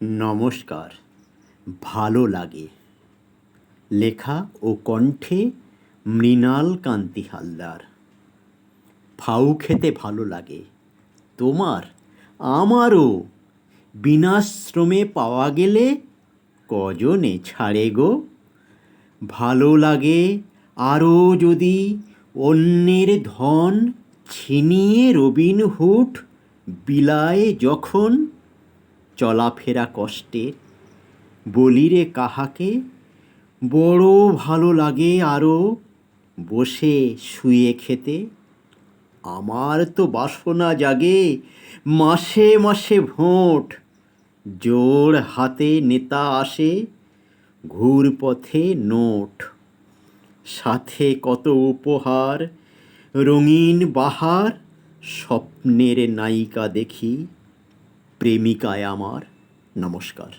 নমস্কার, ভালো লাগে। লেখা ও কণ্ঠে মৃণাল কান্তি হালদার। ফাউ খেতে ভালো লাগে। তোমার, আমারও। বিনাশ্রমে পাওয়া গেলে কজনে ছাড়ে গো? ভালো লাগে আরও যদি অন্যের ধন ছিনিয়ে রবিন হুড বিলায় যখন চলাফেরা কষ্টের বলি রে কাহাকে? বড় ভালো লাগে আরও বসে শুয়ে খেতে। আমার তো বাসনা জাগে মাসে মাসে ভোট। জোর হাতে নেতা আসে, ঘুরপথে নোট। সাথে কত উপহার, রঙিন বাহার, স্বপ্নের নায়িকা দেখি। প্রেমিকায় আমার নমস্কার